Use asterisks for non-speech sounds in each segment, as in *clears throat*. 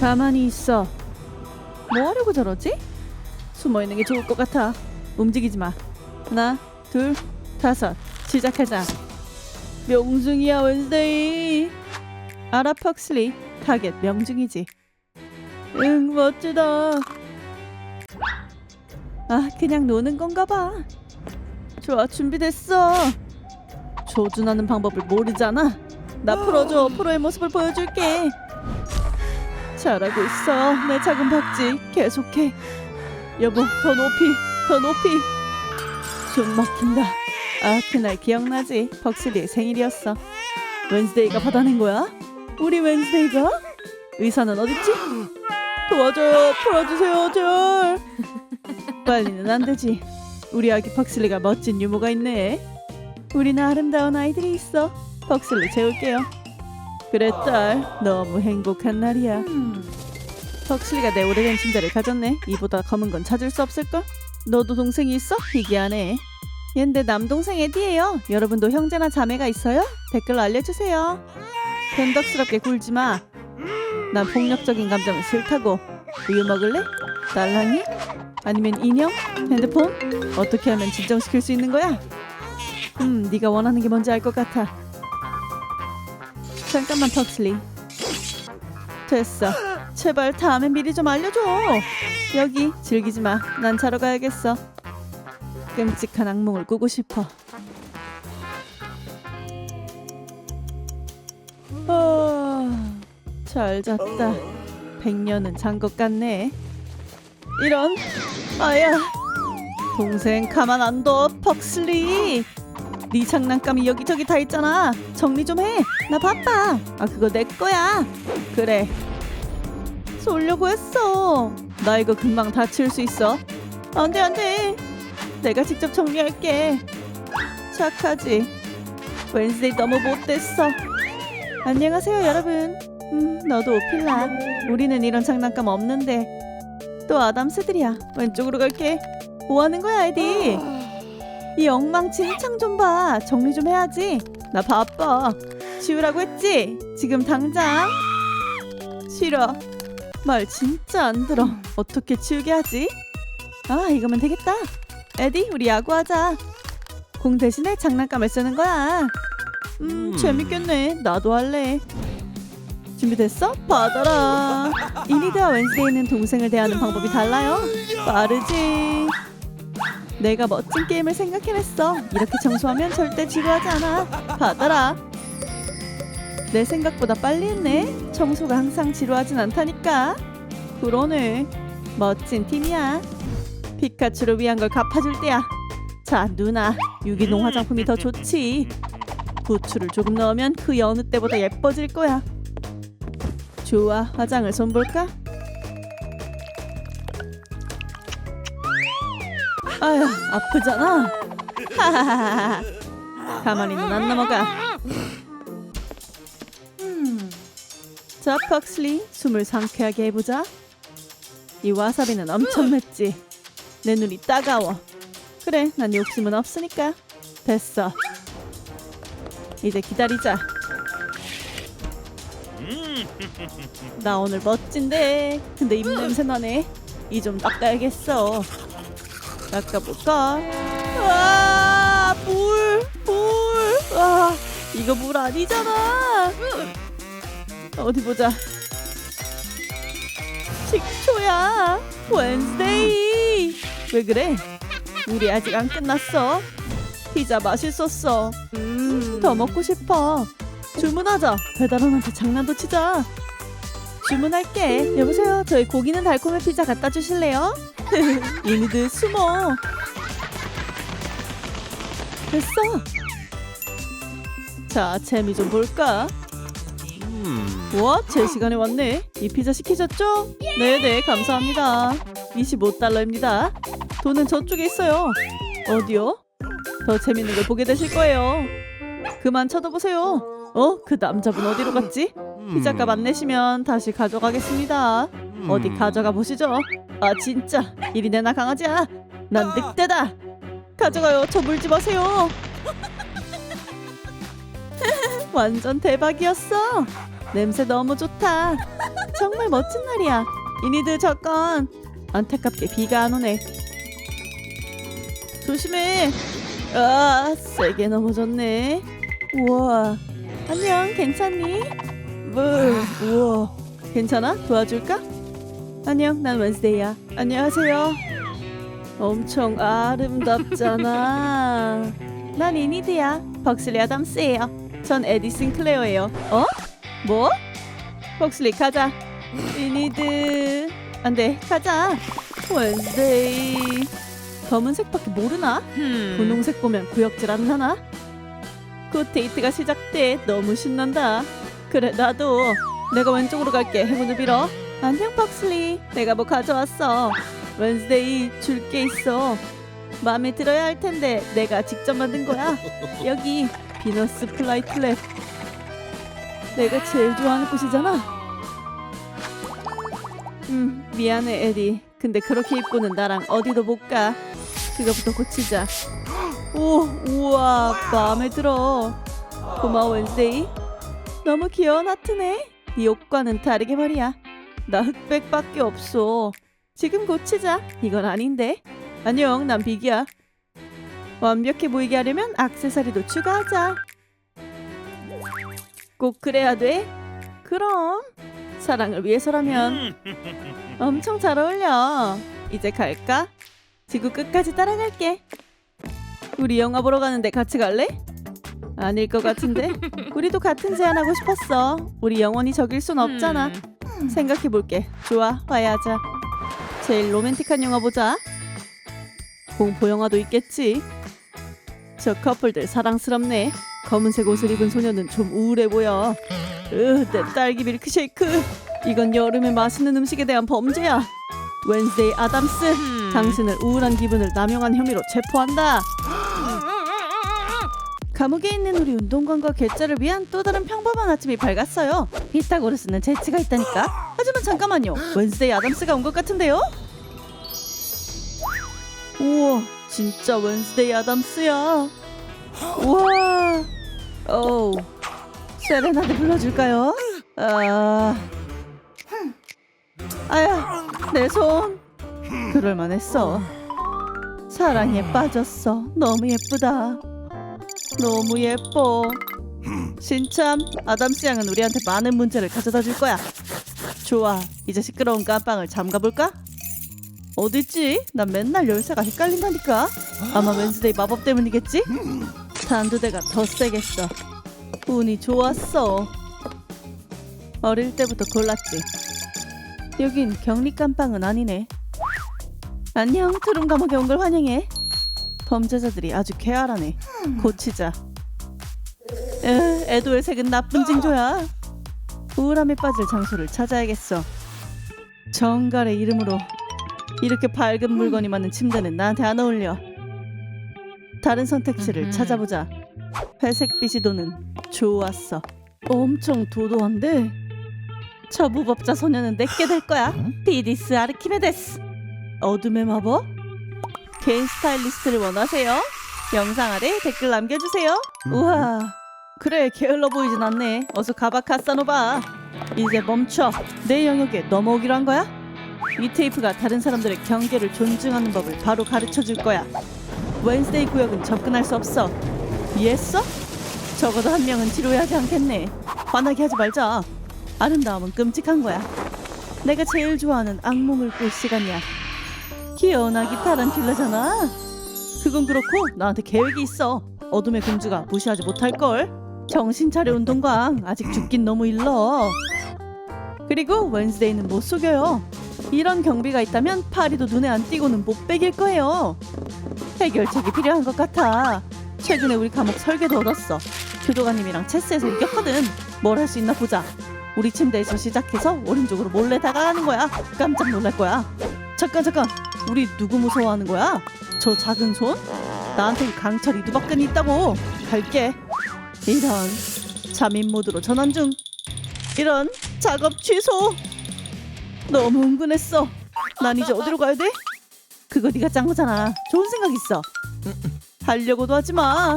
가만히 있어. 뭐 하려고 저러지? 숨어 있는 게 좋을 것 같아. 움직이지 마. 하나, 둘, 다섯. 시작하자. 명중이야 웬스데이. 아라 퍽슬리. 타겟 명중이지. 응 멋지다. 아 그냥 노는 건가 봐. 좋아 준비됐어. 조준하는 방법을 모르잖아. 나 풀어줘. 프로의 모습을 보여줄게. 잘하고 있어. 내 작은 박쥐. 계속해. 여보, 더 높이, 더 높이. 숨 막힌다. 아, 그날 기억나지? 벅슬리의 생일이었어. 웬스데이가 받아낸 거야? 우리 웬스데이가? 의사는 어딨지? 도와줘요. 풀어주세요, 제발. 빨리는 안 되지. 우리 아기 벅슬리가 멋진 유모가 있네. 우리는 아름다운 아이들이 있어. 벅슬리 재울게요. 그래 딸, 너무 행복한 날이야. 벅슬리가 내 오래된 침대를 가졌네. 이보다 검은 건 찾을 수 없을걸? 너도 동생이 있어? 희귀하네. 얜 내 남동생 에디예요. 여러분도 형제나 자매가 있어요? 댓글로 알려주세요. 변덕스럽게 굴지 마. 난 폭력적인 감정은 싫다고. 우유 먹을래? 딸랑이? 아니면 인형? 핸드폰? 어떻게 하면 진정시킬 수 있는 거야? 음, 네가 원하는 게 뭔지 알 것 같아. 잠깐만, 벅슬리. 됐어. 제발 다음에 미리 좀 알려줘. 여기 즐기지 마. 난 자러 가야겠어. 끔찍한 악몽을 꾸고 싶어. 아, 잘 잤다. 백년은 잔 것 같네. 이런, 아야. 동생 가만 안 둬, 퍽슬리. 네 장난감이 여기저기 다 있잖아. 정리 좀 해. 나 바빠. 아 그거 내 거야. 그래. 쏠려고 했어. 나 이거 금방 다칠 수 있어. 안돼 안돼. 내가 직접 정리할게. 착하지. 웬스데이 너무 못됐어. 안녕하세요 여러분. 음 너도 오필라. 우리는 이런 장난감 없는데. 또 아담스들이야. 왼쪽으로 갈게. 뭐 하는 거야 아이디? 이 엉망진 창 좀 봐. 정리 좀 해야지. 나 바빠. 지우라고 했지? 지금 당장. 싫어. 말 진짜 안 들어. 어떻게 치우게 하지? 아, 이거면 되겠다. 에디, 우리 야구하자. 공 대신에 장난감을 쓰는 거야. 음, 음. 재밌겠네. 나도 할래. 준비됐어? 받아라. *laughs* 이니드와 웬스데이는 동생을 대하는 방법이 달라요. 빠르지. 내가 멋진 게임을 생각해냈어. 이렇게 청소하면 절대 지루하지 않아. 받아라. 내 생각보다 빨리 했네. 청소가 항상 지루하진 않다니까. 그러네. 멋진 팀이야. 피카츄를 위한 걸 갚아줄 때야. 자, 누나. 유기농 화장품이 더 좋지. 부추를 조금 넣으면 그 여느 때보다 예뻐질 거야. 좋아, 화장을 손볼까? 아휴, 아프잖아. *laughs* 하하하하. 가만히는 안 넘어가. 자, 퍽슬리, 숨을 상쾌하게 해보자. 이 와사비는 엄청 맵지. 내 눈이 따가워. 그래, 난 욕심은 없으니까. 됐어. 이제 기다리자. 나 오늘 멋진데. 근데 입 냄새 나네. 이 좀 닦아야겠어. 닦아볼까? 와, 물, 물. 와, 이거 물 아니잖아. 어디 보자. 식초야. 웬스데이. 왜 그래? 우리 아직 안 끝났어. 피자 맛있었어. 음, 더 먹고 싶어. 주문하자. 배달원한테 장난도 치자. 주문할게. 여보세요. 저희 고기는 달콤한 피자 갖다 주실래요? *laughs* 이니드 숨어. 됐어. 자, 재미 좀 볼까? 와, 제 시간에 왔네. 이 피자 시키셨죠? 네네, 감사합니다. 25달러입니다. 돈은 저쪽에 있어요. 어디요? 더 재밌는 걸 보게 되실 거예요. 그만 쳐다보세요. 어? 그 남자분 어디로 갔지? 피자값 안 내시면 다시 가져가겠습니다. 어디 가져가 보시죠. 아 진짜 이리 내놔 강아지야. 난 늑대다. 가져가요. 저 물지 마세요. *laughs* 완전 대박이었어. 냄새 너무 좋다. 정말 멋진 날이야. 이니드 저건 안타깝게 비가 안 오네. 조심해. 아, 세게 넘어졌네. 우와. 안녕, 괜찮니? 뭐, 우와. 괜찮아? 도와줄까? 안녕, 난 웬스데이야. 안녕하세요. 엄청 아름답잖아. 난 이니드야. 벅슬리 아담스예요. 전 에디슨 클레어예요. 어? 뭐? 벅슬리 가자. 이니드. 안 돼, 가자. 웬스데이. 검은색밖에 모르나? 분홍색 보면 구역질 안 나나? 곧 데이트가 시작돼. 너무 신난다. 그래, 나도. 내가 왼쪽으로 갈게. 행운을 빌어. 안녕, 벅슬리. 내가 뭐 가져왔어. 웬스데이 줄게 있어. 마음에 들어야 할 텐데 내가 직접 만든 거야. 여기 비너스 플라이틀랩. 내가 제일 좋아하는 꽃이잖아. 음, 미안해, 에디. 근데 그렇게 입고는 나랑 어디도 못 가. 그거부터 고치자. 오, 우와, 마음에 들어. 고마워, 웬스데이. 너무 귀여운 하트네. 네 옷과는 다르게 말이야. 나 흑백밖에 없어. 지금 고치자. 이건 아닌데. 안녕, 난 빅이야. 완벽해 보이게 하려면 악세사리도 추가하자. 꼭 그래야 돼? 그럼 사랑을 위해서라면 *laughs* 엄청 잘 어울려. 이제 갈까? 지구 끝까지 따라갈게. 우리 영화 보러 가는데 같이 갈래? 아닐 것 같은데. *laughs* 우리도 같은 제안하고 싶었어. 우리 영원히 적일 순 없잖아. 생각해 볼게. 좋아, 봐야 하자. 제일 로맨틱한 영화 보자. 공포 영화도 있겠지. 저 커플들 사랑스럽네. 검은색 옷을 입은 소녀는 좀 우울해 보여. 으, 내 딸기 밀크쉐이크. 이건 여름에 맛있는 음식에 대한 범죄야. 웬스데이 아담스. 당신을 우울한 기분을 남용한 혐의로 체포한다. 감옥에 있는 우리 운동관과 괴짜를 위한 또 다른 평범한 아침이 밝았어요. 피타고르스는 재치가 있다니까. 하지만 잠깐만요. 웬스데이 아담스가 온 것 같은데요? 우와, 진짜 웬스데이 아담스야. 우와, 오, 세레나데 불러줄까요? 아, 아야, 내 손. 그럴만했어. 사랑에 빠졌어. 너무 예쁘다. 너무 예뻐. 신참, 아담스 양은 우리한테 많은 문제를 가져다 줄 거야. 좋아, 이제 시끄러운 깜빵을 잠가볼까? 어딨지? 난 맨날 열쇠가 헷갈린다니까. 아마 웬스데이 마법 때문이겠지? 단두대가 더 세겠어. 운이 좋았어. 어릴 때부터 골랐지. 여긴 격리 깜빵은 아니네. 안녕, 트룸 감옥에 온 걸 환영해. 범죄자들이 아주 쾌활하네. 고치자. 에, 에도의 색은 나쁜 징조야. 우울함에 빠질 장소를 찾아야겠어. 정갈의 이름으로 이렇게 밝은 물건이 많은 침대는 나한테 안 어울려. 다른 선택지를. 찾아보자. 회색빛이 도는 좋았어. 엄청 도도한데 저 무법자 소녀는 내게 될 거야. 비디스 아르키메데스. 어둠의 마법? 개인 스타일리스트를 원하세요? 영상 아래 댓글 남겨주세요. 우와. 그래 게을러 보이진 않네. 어서 가봐 카사노바. 이제 멈춰. 내 영역에 넘어오기로 한 거야? 이 테이프가 다른 사람들의 경계를 존중하는 법을 바로 가르쳐 줄 거야. 웬스데이 구역은 접근할 수 없어. 이해했어? 적어도 한 명은 지루해하지 않겠네. 화나게 하지 말자. 아름다움은 끔찍한 거야. 내가 제일 좋아하는 악몽을 꿀 시간이야. 귀여운 아기 타란틸라잖아. 그건 그렇고 나한테 계획이 있어. 어둠의 공주가 무시하지 못할 걸. 정신 차려 운동광. 아직 죽긴 너무 일러. 그리고 웬스데이는 못 속여요. 이런 경비가 있다면 파리도 눈에 안 띄고는 못 빼길 거예요. 해결책이 필요한 것 같아. 최근에 우리 감옥 설계도 얻었어. 교도관님이랑 체스에서 이겼거든. 뭘 할 수 있나 보자. 우리 침대에서 시작해서 오른쪽으로 몰래 다가가는 거야. 깜짝 놀랄 거야. 잠깐 잠깐. 우리 누구 무서워하는 거야? 저 작은 손? 나한테 강철 이두박근이 있다고. 갈게. 이런 잠인 모드로 전환 중. 이런 작업 취소. 너무 흥분했어. 난 이제 어디로 가야 돼? 그거 네가 짠 거잖아. 좋은 생각 있어. 하려고도 하지 마.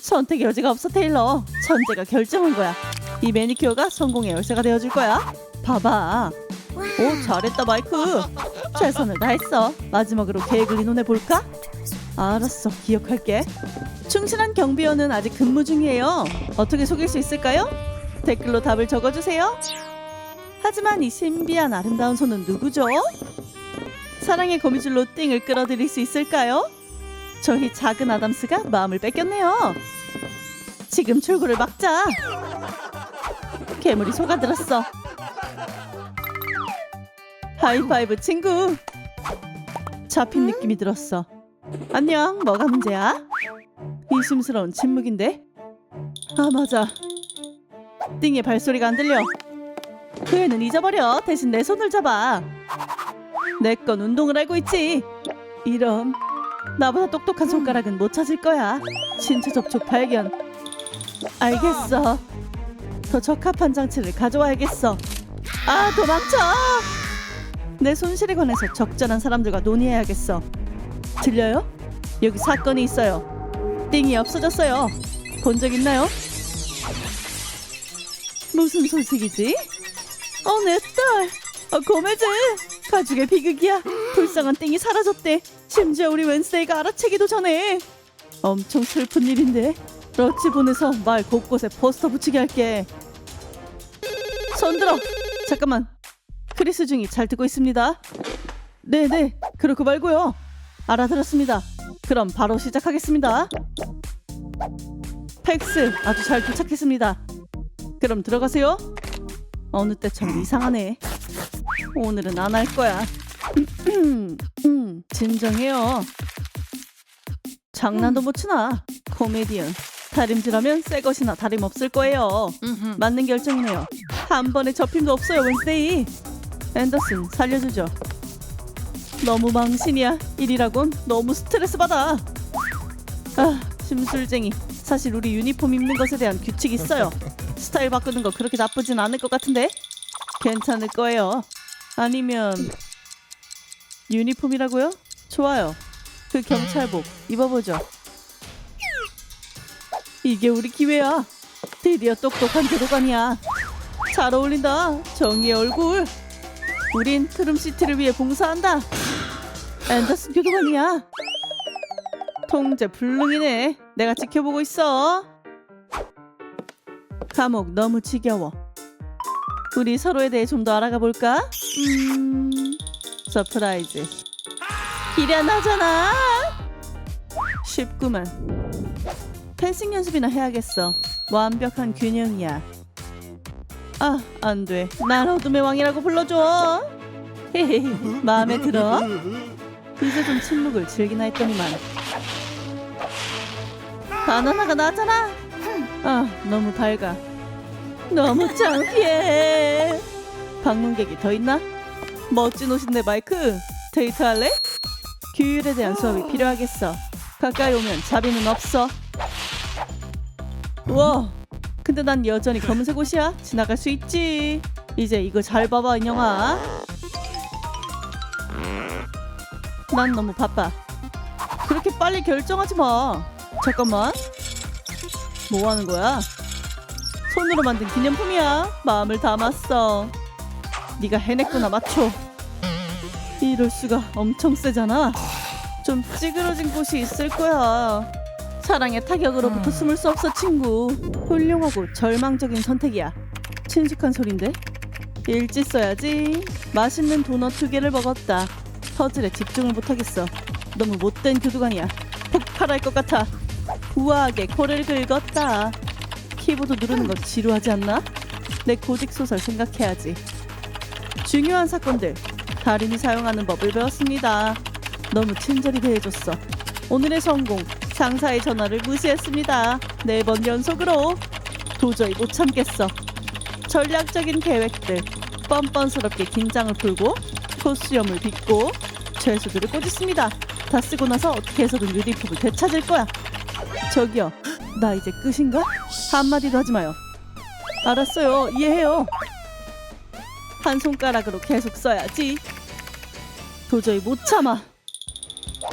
선택의 여지가 없어 테일러. 천재가 결정한 거야. 이 매니큐어가 성공의 열쇠가 되어줄 거야. 봐봐. 오 잘했다 마이크. 최선을 다했어. 마지막으로 계획을 의논해 볼까? 알았어 기억할게. 충실한 경비원은 아직 근무 중이에요. 어떻게 속일 수 있을까요? 댓글로 답을 적어주세요. 하지만 이 신비한 아름다운 손은 누구죠? 사랑의 거미줄로 띵을 끌어들일 수 있을까요? 저희 작은 아담스가 마음을 뺏겼네요. 지금 출구를 막자. 괴물이 속아들었어. 하이파이브 친구. 잡힌 느낌이 들었어. 안녕, 뭐가 문제야? 의심스러운 침묵인데? 아, 맞아. 띵의 발소리가 안 들려. 그 애는 잊어버려. 대신 내 손을 잡아. 내 건 운동을 알고 있지. 이런. 나보다 똑똑한 손가락은 못 찾을 거야. 신체 접촉 발견. 알겠어. 더 적합한 장치를 가져와야겠어. 아, 도망쳐! 내 손실에 관해서 적절한 사람들과 논의해야겠어. 들려요? 여기 사건이 있어요. 띵이 없어졌어요. 본 적 있나요? 무슨 소식이지? 어, 내 딸! 어, 고매즈! 가죽의 비극이야. 불쌍한 띵이 사라졌대. 심지어 우리 웬스데이가 알아채기도 전에. 엄청 슬픈 일인데. 러치 보내서 말 곳곳에 포스터 붙이게 할게. 손들어. 잠깐만. 크리스 중이 잘 듣고 있습니다. 네네. 그렇고 말고요. 알아들었습니다. 그럼 바로 시작하겠습니다. 팩스 아주 잘 도착했습니다. 그럼 들어가세요. 어느 때처럼 이상하네. 오늘은 안 할 거야. 음, *clears throat* 진정해요. 장난도 못 치나. 코미디언. 다림질하면 새 것이나 다름없을 거예요. 맞는 결정이네요. 한 번에 접힘도 없어요, 웬스데이. 앤더슨, 살려주죠. 너무 망신이야. 일이라곤 너무 스트레스 받아. 아, 심술쟁이. 사실 우리 유니폼 입는 것에 대한 규칙이 있어요. 스타일 바꾸는 거 그렇게 나쁘진 않을 것 같은데? 괜찮을 거예요. 아니면 유니폼이라고요? 좋아요. 그 경찰복 입어보죠. 이게 우리 기회야. 드디어 똑똑한 교도관이야. 잘 어울린다. 정의의 얼굴. 우린 트름시티를 위해 봉사한다. 앤더슨 교도관이야. 통제 불능이네. 내가 지켜보고 있어. 감옥 너무 지겨워. 우리 서로에 대해 좀 더 알아가 볼까? 음, 서프라이즈. 기련하잖아. 쉽구만. 펜싱 연습이나 해야겠어. 완벽한 균형이야. 아, 안 돼. 날 어둠의 왕이라고 불러줘. 헤헤, 마음에 들어? 이제 좀 침묵을 즐기나 했더니만. 바나나가 나잖아. 아, 너무 밝아. 너무 창피해. 방문객이 더 있나? 멋진 옷인데 마이크. 데이트할래? 규율에 대한 수업이 필요하겠어. 가까이 오면 자비는 없어. 와, 근데 난 여전히 검은색 옷이야. 지나갈 수 있지. 이제 이거 잘 봐봐 인형아. 난 너무 바빠. 그렇게 빨리 결정하지 마. 잠깐만. 뭐 하는 거야? 손으로 만든 기념품이야. 마음을 담았어. 네가 해냈구나, 마초. 이럴 수가 엄청 세잖아. 좀 찌그러진 곳이 있을 거야. 사랑의 타격으로부터 숨을 수 없어, 친구. 훌륭하고 절망적인 선택이야. 친숙한 소린데? 일찍 써야지. 맛있는 도넛 두 개를 먹었다. 퍼즐에 집중을 못하겠어. 너무 못된 교도관이야. 폭발할 것 같아. 우아하게 코를 긁었다. 키보드 누르는 거 지루하지 않나? 내 고직 소설 생각해야지. 중요한 사건들. 달인이 사용하는 법을 배웠습니다. 너무 친절히 대해줬어. 오늘의 성공. 상사의 전화를 무시했습니다. 네 번 연속으로. 도저히 못 참겠어. 전략적인 계획들. 뻔뻔스럽게 긴장을 풀고 코수염을 빗고 죄수들을 꼬집습니다. 다 쓰고 나서 어떻게 해서든 유니폼을 되찾을 거야. 저기요, 나 이제 끝인가? 한마디도 하지 마요. 알았어요, 이해해요. 한 손가락으로 계속 써야지. 도저히 못 참아.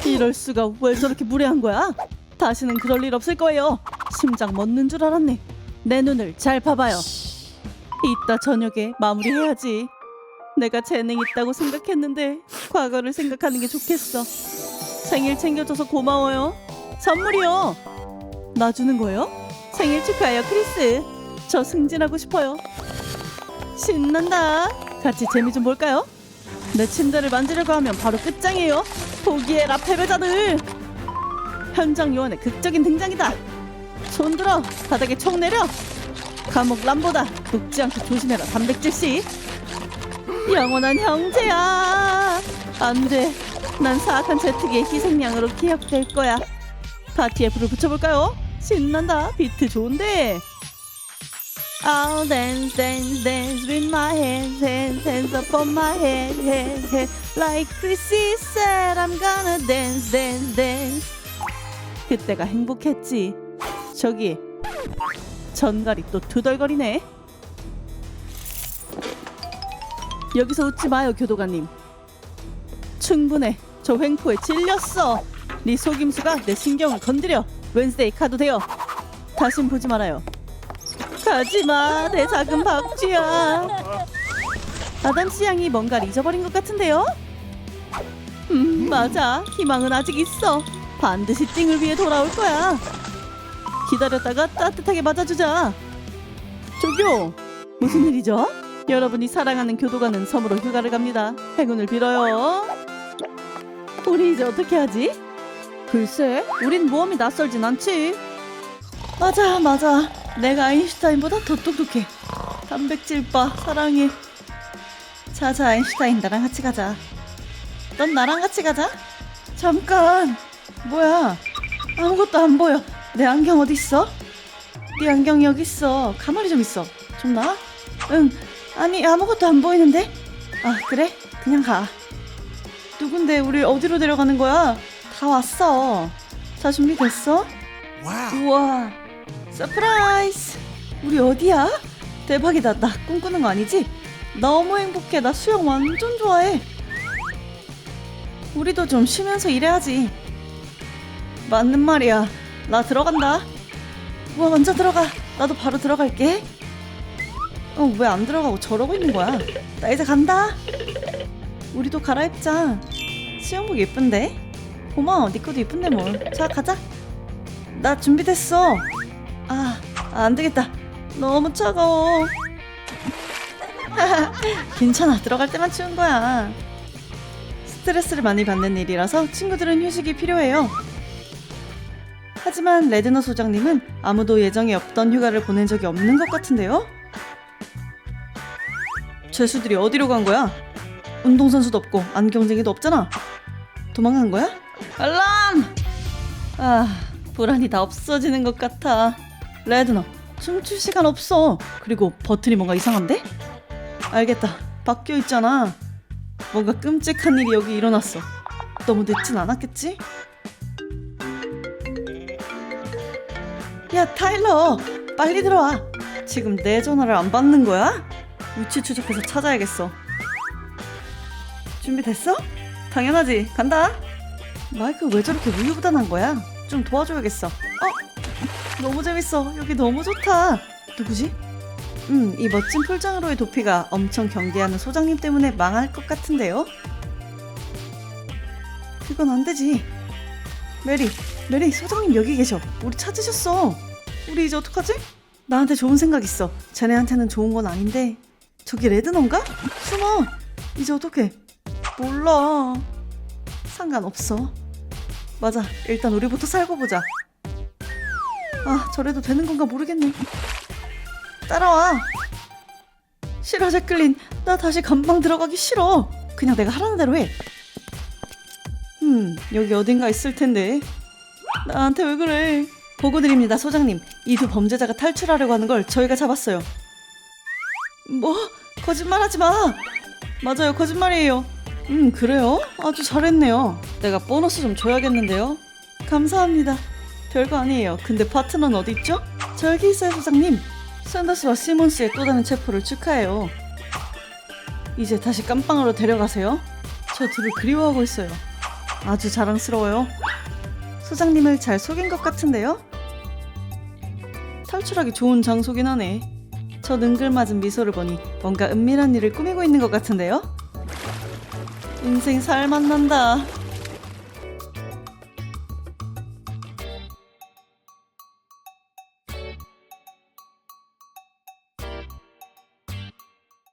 이럴 수가 왜 저렇게 무례한 거야? 다시는 그럴 일 없을 거예요. 심장 멎는 줄 알았네. 내 눈을 잘 봐봐요. 이따 저녁에 마무리해야지. 내가 재능 있다고 생각했는데 과거를 생각하는 게 좋겠어. 생일 챙겨줘서 고마워요. 선물이요. 나 주는 거요? 생일 축하해요, 크리스. 저 승진하고 싶어요. 신난다. 같이 재미 좀 볼까요? 내 침대를 만지려고 하면 바로 끝장이에요. 포기해라 패배자들. 현장 요원의 극적인 등장이다. 손 들어 바닥에 총 내려. 감옥 람보다 녹지 않게 조심해라 단백질 씨. 영원한 형제야. 안 돼. 난 사악한 제트기의 희생양으로 기억될 거야. 파티에 불을 붙여볼까요? 신난다. 비트 좋은데. I'll dance, dance, dance with my hands, hands, hands up on my head, head, head. Like Chrissy said, I'm gonna dance, dance, dance. 그때가 행복했지. 저기 전갈이 또 투덜거리네. 여기서 웃지 마요, 교도관님. 충분해. 저 횡포에 질렸어. 네 속임수가 내 신경을 건드려. 웬스데이 카드 되어. 다신 보지 말아요. 가지마, 내 작은 박쥐야. 아담 씨 양이 뭔가를 잊어버린 것 같은데요? 음, 맞아. 희망은 아직 있어. 반드시 띵을 위해 돌아올 거야. 기다렸다가 따뜻하게 맞아주자. 저기요, 무슨 일이죠? 여러분이 사랑하는 교도관은 섬으로 휴가를 갑니다. 행운을 빌어요. 우리 이제 어떻게 하지? 글쎄, 우린 모험이 낯설진 않지. 맞아, 맞아. 내가 아인슈타인보다 더 똑똑해. 단백질 바 사랑해. 자자, 아인슈타인 나랑 같이 가자. 넌 나랑 같이 가자. 잠깐. 뭐야? 아무것도 안 보여. 내 안경 어디 있어? 네 안경 여기 있어. 가만히 좀 있어. 좀 나? 응. 아니 아무것도 안 보이는데? 아 그래? 그냥 가. 누군데 우리 어디로 데려가는 거야? 다 왔어. 자 준비됐어? 우와. 서프라이즈. 우리 어디야? 대박이다. 나 꿈꾸는 거 아니지? 너무 행복해. 나 수영 완전 좋아해. 우리도 좀 쉬면서 일해야지. 맞는 말이야. 나 들어간다. 우와 먼저 들어가. 나도 바로 들어갈게. 어 왜 안 들어가고 저러고 있는 거야? 나 이제 간다. 우리도 갈아입자. 수영복 예쁜데? 고마워. 네 것도 예쁜데 뭘. 자 가자. 나 준비됐어. 아, 아, 안 되겠다. 너무 차가워. *laughs* 괜찮아. 들어갈 때만 추운 거야. 스트레스를 많이 받는 일이라서 친구들은 휴식이 필요해요. 하지만 레드너 소장님은 아무도 예정에 없던 휴가를 보낸 적이 없는 것 같은데요? 죄수들이 어디로 간 거야? 운동선수도 없고 안경쟁이도 없잖아. 도망간 거야? 알람! 아, 불안이 다 없어지는 것 같아. 레드너, 춤출 시간 없어. 그리고 버튼이 뭔가 이상한데? 알겠다. 바뀌어 있잖아. 뭔가 끔찍한 일이 여기 일어났어. 너무 늦진 않았겠지? 야 타일러 빨리 들어와 지금 내 전화를 안 받는 거야? 위치 추적해서 찾아야겠어 준비됐어? 당연하지 간다 마이크 왜 저렇게 우유부단한 거야? 좀 도와줘야겠어 어? 너무 재밌어 여기 너무 좋다 누구지? 음, 이 멋진 풀장으로의 도피가 엄청 경계하는 소장님 때문에 망할 것 같은데요? 그건 안 되지. 메리, 메리, 소장님 여기 계셔. 우리 찾으셨어. 우리 이제 어떡하지? 나한테 좋은 생각 있어. 쟤네한테는 좋은 건 아닌데. 저기 레드넌가? 숨어. 이제 어떡해? 몰라. 상관없어. 맞아. 일단 우리부터 살고 보자. 아, 저래도 되는 건가 모르겠네. 따라와. 싫어, 제클린. 나 다시 감방 들어가기 싫어. 그냥 내가 하라는 대로 해. 음, 여기 어딘가 있을 텐데. 나한테 왜 그래? 보고 드립니다, 소장님. 이 두 범죄자가 탈출하려고 하는 걸 저희가 잡았어요. 뭐? 거짓말하지 마. 맞아요, 거짓말이에요. 음, 그래요? 아주 잘했네요. 내가 보너스 좀 줘야겠는데요. 감사합니다. 별거 아니에요. 근데 파트너는 어디 있죠? 저 여기 있어요, 소장님. 샌더스와 시몬스의 또 다른 체포를 축하해요. 이제 다시 깜빵으로 데려가세요. 저 둘을 그리워하고 있어요. 아주 자랑스러워요. 소장님을 잘 속인 것 같은데요? 탈출하기 좋은 장소긴 하네. 저 능글맞은 미소를 보니 뭔가 은밀한 일을 꾸미고 있는 것 같은데요? 인생 살 만난다.